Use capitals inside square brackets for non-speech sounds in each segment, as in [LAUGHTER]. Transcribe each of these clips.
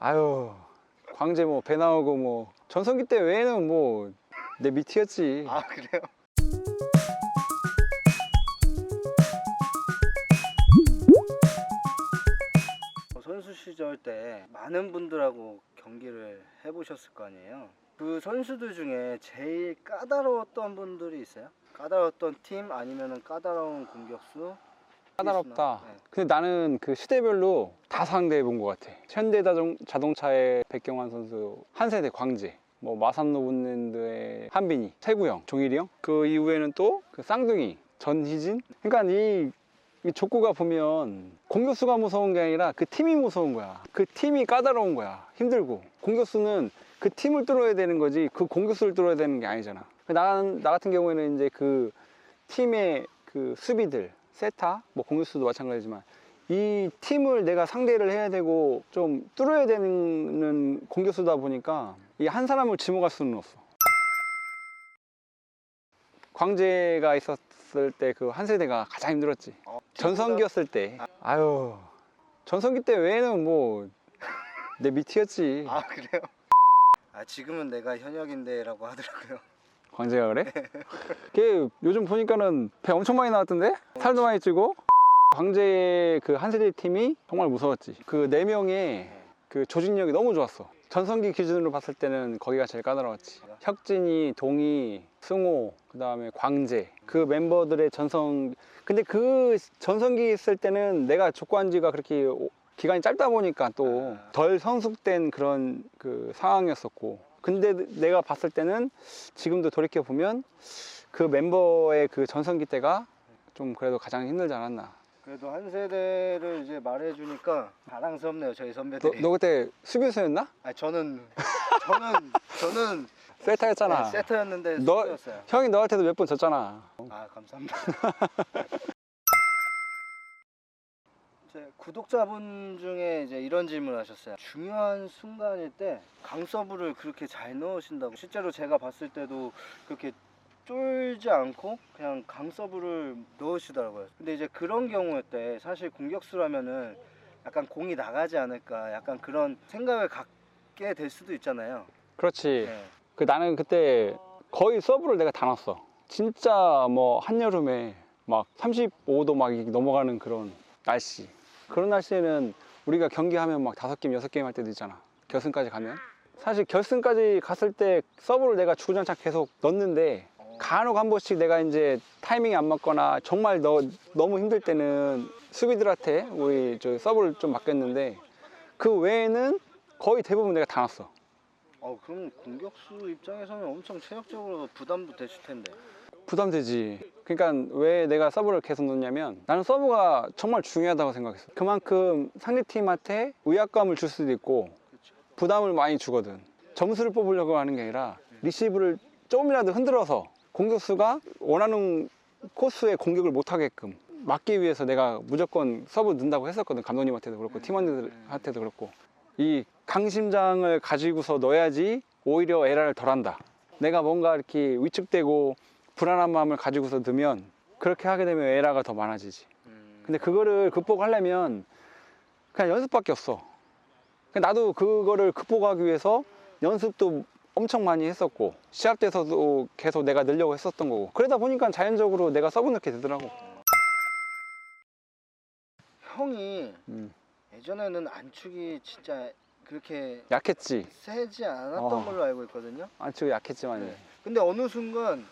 아유 광재 뭐 배 나오고 뭐 전성기 때 외에는 뭐 내 밑이었지. 아 그래요? 어, 선수 시절 때 많은 분들하고 경기를 해보셨을 거 아니에요. 그 선수들 중에 제일 까다로웠던 분들이 있어요? 까다로웠던 팀 아니면은 까다로운 공격수? 까다롭다. 네. 근데 나는 그 시대별로 다 상대해 본 것 같아. 현대 자동 자동차의 백경환 선수, 한 세대 광재, 뭐 마산 노브랜드의 한빈이, 최구영, 종일이 형. 그 이후에는 또 그 쌍둥이, 전희진. 그러니까 이, 이 족구가 보면 공격수가 무서운 게 아니라 그 팀이 무서운 거야. 그 팀이 까다로운 거야. 힘들고. 공격수는 그 팀을 뚫어야 되는 거지 그 공격수를 뚫어야 되는 게 아니잖아. 나, 나 같은 경우에는 이제 그 팀의 그 수비들, 세타, 뭐 공격수도 마찬가지지만 이 팀을 내가 상대를 해야 되고 좀 뚫어야 되는 공격수다 보니까 이 한 사람을 지목할 수는 없어. 광재가 있었을 때 그 한 세대가 가장 힘들었지. 어, 전성기였을 때. 아유, 전성기 때 외에는 뭐 내 밑이었지. 아 그래요? 아 지금은 내가 현역인데라고 하더라고요. 광재가 그래? 걔 요즘 보니까는 배 엄청 많이 나왔던데? 살도 많이 찌고? 광재의 그 한세대 팀이 정말 무서웠지. 그 네 명의 그 조직력이 너무 좋았어. 전성기 기준으로 봤을 때는 거기가 제일 까다로웠지. 혁진이, 동희, 승호, 그 다음에 광재. 그 멤버들의 전성 근데 그 전성기 있을 때는 내가 족구한지가 그렇게 오- 기간이 짧다 보니까 또 덜 성숙된 그런 그 상황이었었고 근데 내가 봤을 때는 지금도 돌이켜 보면 그 멤버의 그 전성기 때가 좀 그래도 가장 힘들지 않았나. 그래도 한 세대를 이제 말해주니까 자랑스럽네요 저희 너, 선배들이. 너 그때 수비수였나? 아 저는 저는 저는 세타였잖아. 네, 세트였는데 너- 수비였어요. 형이 너한테도 몇 번 졌잖아. 아 감사합니다. [LAUGHS] 제 구독자분 중에 이제 이런 질문을 하셨어요. 중요한 순간일 때 강서부를 그렇게 잘 넣으신다고. 실제로 제가 봤을 때도 그렇게 쫄지 않고 그냥 강서부를 넣으시더라고요. 근데 이제 그런 경우에 때 사실 공격수라면은 약간 공이 나가지 않을까 약간 그런 생각을 갖게 될 수도 있잖아요. 그렇지. 네. 그 나는 그때 거의 서브를 내가 다 놨어. 진짜 뭐 한여름에 막 35도 막 넘어가는 그런 날씨. 그런 날씨에는 우리가 경기하면 막 다섯 게임, 여섯 게임 할 때도 있잖아. 결승까지 가면. 사실 결승까지 갔을 때 서브를 내가 주구장창 계속 넣는데 간혹 한 번씩 내가 이제 타이밍이 안 맞거나 정말 너, 너무 힘들 때는 수비들한테 우리 저 서브를 좀 맡겼는데 그 외에는 거의 대부분 내가 다 놨어. 어 그럼 공격수 입장에서는 엄청 체력적으로 부담도 되실 텐데. 부담되지. 그러니까 왜 내가 서브를 계속 넣냐면 나는 서브가 정말 중요하다고 생각했어. 그만큼 상대팀한테 위압감을 줄 수도 있고. 부담을 많이 주거든. 점수를 뽑으려고 하는 게 아니라 리시브를 조금이라도 흔들어서 공격수가 원하는 코스의 공격을 못 하게끔 막기 위해서 내가 무조건 서브 넣는다고 했었거든. 감독님한테도 그렇고 팀원들한테도 그렇고 이 강심장을 가지고서 넣어야지 오히려 에러를 덜한다. 내가 뭔가 이렇게 위축되고 불안한 마음을 가지고서 넣으면 그렇게 하게 되면 에러가 더 많아지지. 음. 근데 그거를 극복하려면 그냥 연습밖에 없어. 나도 그거를 극복하기 위해서 연습도 엄청 많이 했었고 시합 때서도 계속 내가 늘려고 했었던 거고 그러다 보니까 자연적으로 내가 서브 넣게 되더라고. 형이 음, 예전에는 안축이 진짜 그렇게 약했지. 세지 않았던 어. 걸로 알고 있거든요. 안치고 약했지만. 네. 근데 어느 순간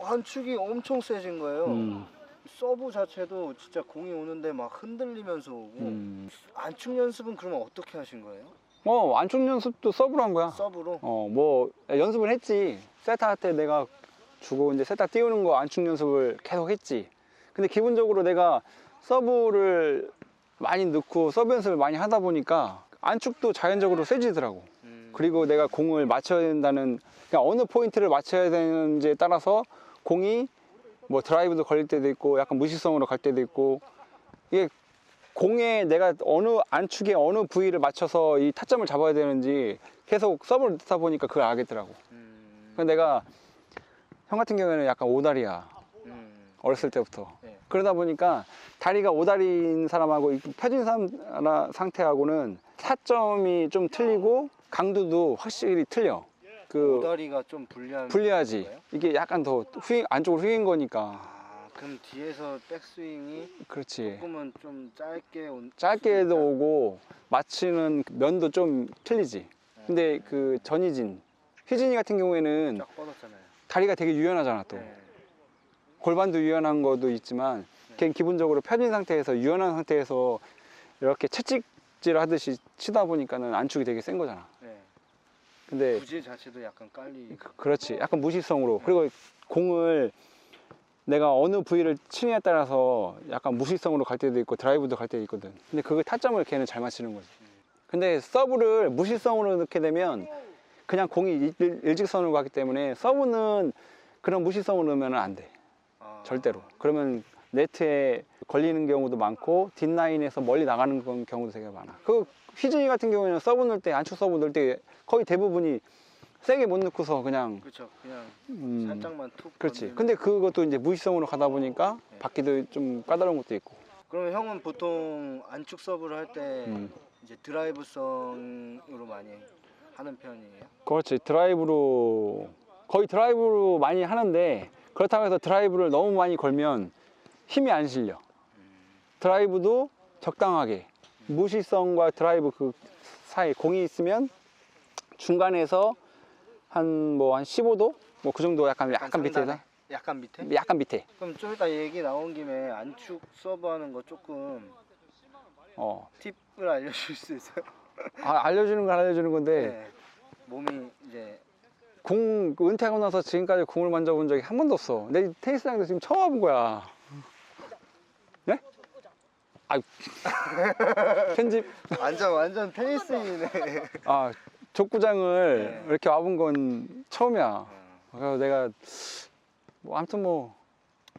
안축이 엄청 세진 거예요. 음, 서브 자체도 진짜 공이 오는데 막 흔들리면서 오고 음. 안축 연습은 그러면 어떻게 하신 거예요? 어 안쪽 연습도 서브로 한 거야. 서브로? 어 뭐 연습을 했지. 세타 때 내가 주고 이제 세타 띄우는 거 안축 연습을 계속 했지. 근데 기본적으로 내가 서브를 많이 넣고 서브 연습을 많이 하다 보니까 안축도 자연적으로 세지더라고. 음. 그리고 내가 공을 맞춰야 된다는 그러니까 어느 포인트를 맞춰야 되는지에 따라서 공이 뭐 드라이브도 걸릴 때도 있고 약간 무시성으로 갈 때도 있고 이게 공에 내가 어느 안축에 어느 부위를 맞춰서 이 타점을 잡아야 되는지 계속 서브를 넣다 보니까 그걸 알겠더라고. 음. 근데 내가 형 같은 경우에는 약간 오다리야 음. 어렸을 때부터 네. 그러다 보니까 다리가 오다리인 사람하고 이 펴진 사람 상태하고는 타점이 좀 틀리고 강도도 확실히 틀려. 그 모다리가 좀 불리한 불리하지. 거예요? 이게 약간 더 휘, 안쪽으로 휘인 거니까. 아, 그럼 뒤에서 백스윙이 그렇지. 조금은 좀 짧게 온 짧게도. 오고 맞히는 면도 좀 틀리지. 근데 그 전희진, 휘진이 같은 경우에는 쫙 뻗었잖아요. 다리가 되게 유연하잖아 또. 네. 골반도 유연한 것도 있지만 걔 기본적으로 펴진 상태에서 유연한 상태에서 이렇게 채찍질 하듯이 치다 보니까는 안축이 되게 센 거잖아. 네. 근데 부질 자체도 약간 깔리. 그- 그렇지. 약간 무시성으로. 그리고 공을 내가 어느 부위를 치느냐에 따라서 약간 무시성으로 갈 때도 있고 드라이브도 갈 때도 있거든. 근데 그 타점을 걔는 잘 맞히는 거지. 근데 서브를 무시성으로 넣게 되면 그냥 공이 일- 일직선으로 가기 때문에 서브는 그런 무시성으로 넣으면 안 돼. 아, 절대로. 그러면 네트에 걸리는 경우도 많고 뒷라인에서 멀리 나가는 건- 경우도 되게 많아. 그 휘진이 같은 경우에는 서브 넣을 때 안축 서브 넣을 때 거의 대부분이 세게 못 넣고서 그냥 그렇죠. 그냥 음, 살짝만 툭. 그렇지. 근데 그것도 이제 무시성으로 가다 보니까 네. 받기도 좀 까다로운 것도 있고. 그러면 형은 보통 안축 서브를 할때 음. 이제 드라이브성으로 많이 하는 편이에요? 그렇지. 드라이브로 거의 드라이브로 많이 하는데 그렇다고 해서 드라이브를 너무 많이 걸면 힘이 안 실려. 드라이브도 적당하게 무시성과 드라이브 그 사이 공이 있으면 중간에서 한 뭐 한 15도 뭐 그 정도 약간 약간 밑에다 상단에? 약간 밑에? 약간 밑에 그럼 좀 이따 얘기 나온 김에 안축 서브 하는 거 조금 어 팁을 알려줄 수 있어요? 아, 알려주는 건 알려주는 건데 네. 몸이 이제 공 은퇴하고 나서 지금까지 공을 만져본 적이 한 번도 없어. 내 테니스장도 지금 처음 와본 거야. 네? 아 [LAUGHS] 편집 완전 완전 테니스인이네. 아 족구장을 네. 이렇게 와본 건 처음이야. 그래서 내가 뭐 아무튼 뭐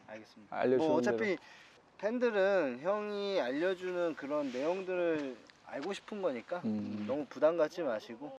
알겠습니다. 알려주는 뭐 어차피 팬들은 형이 알려주는 그런 내용들을 알고 싶은 거니까 음. 너무 부담 갖지 마시고